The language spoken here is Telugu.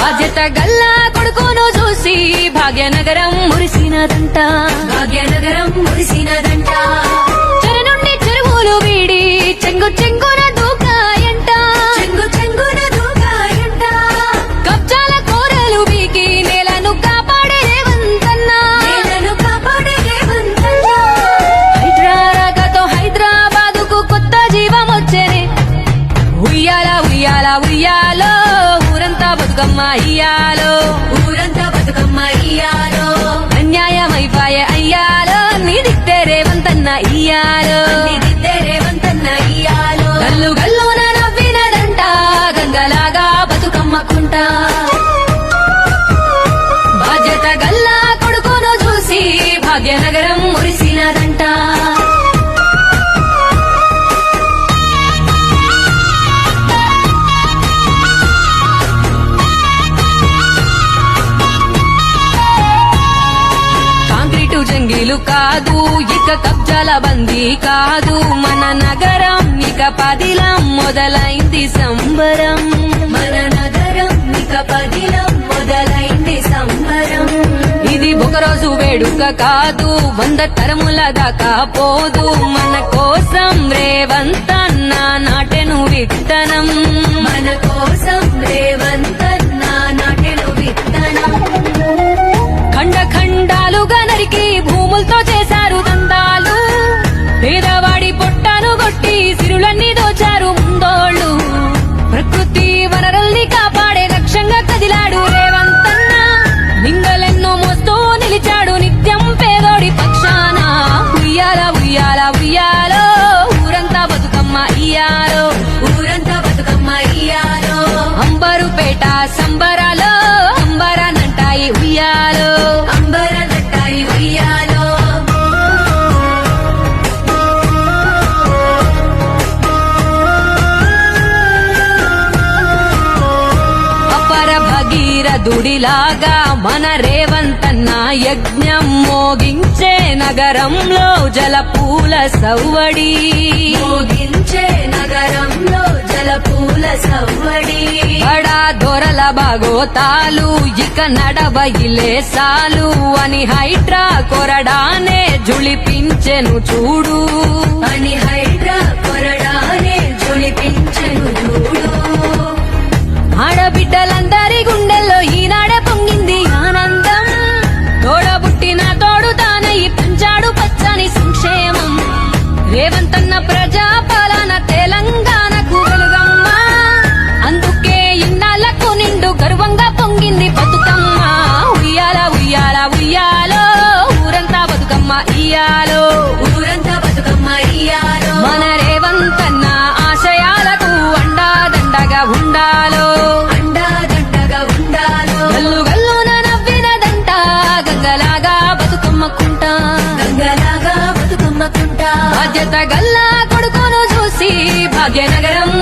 బాధ్యత గల్లా కొడుకును చూసి భాగ్యనగరం మురిసినదంట. భాగ్యనగరం మురిసినదంట. చెరు నుండి చెరువులు వీడి చెంగు చెంగు ఉయ్యాల ఉయ్యాల ఉయ్యాలో. ఊరంతా బతుకమ్మ ఇయ్యాలో ఊరంతా బతుకమ్మ ఇయ్యాలో అన్యాయమైపాయే అయ్యాలో. నీ దిక్తే రేవంతన్న ఇయ్యాలో కాంక్రీటు కాదు ఇక కబ్జాల బందీ కాదు. మన నగరం ఇక పదిలం మొదలైంది సంబరం. మన నగరం ఇక పదిలం మొదలైంది సంబరం. ఇది ఒకరోజు వేడుక కాదు వంద తరముల దాకా పోదు. మన కోసం రేవంతన్న నాటెను విత్తనం. భూములతో చేశారు దందాలు. పేదవాడి పొట్టను కొట్టి సిరులన్నీ దోచారు ముందోళ్ళు. ప్రకృతి వనరుల్ని కాపాడే లక్ష్యంగా కదిలాడు రేవంతన్న. నింగలెన్నో మోస్తూ నిలిచాడు నిత్యం పేదోడి పక్షాన. ఉయ్యాల ఉయ్యాల ఉయ్యాలో ఊరంతా బతుకమ్మ ఇయ్యాలో ఊరంతా బతుకమ్మ ఇయ్యాలో. అంబరుపేట సంబరాలో అంబరానంటాయి ఉయ్యాల. భగీరథుడిలాగా మన రేవంతన్న యజ్ఞం మోగించే నగరంలో జలపూల సవ్వడి. మోగించే నగరంలో జలపూల సవ్వడి. బడా దొరల బాగోతాలు ఇక నడవయిలే సాలు అని హైడ్రా కొరడానే జుళిపించెను చూడు. అని హైడ్రా కొరడానే జొలిపించెను చూడు. ఆడబిడ్డలందరి గుండెల్లో ఇయ్యాలో ఊరంతా బతుకమ్మ ఇయ్యాలో మన రేవంతన్న ఆశయాలకు అండాదండగా ఉండాలో. అండా దండగా ఉండాలో. గల్లు గల్లున నవ్వినదంట గంగలాగా బతుకమ్మకుంటా. గంగలాగా బతుకమ్మకుంటా. బాధ్యత గల్లా కొడుకును చూసి భాగ్యనగరం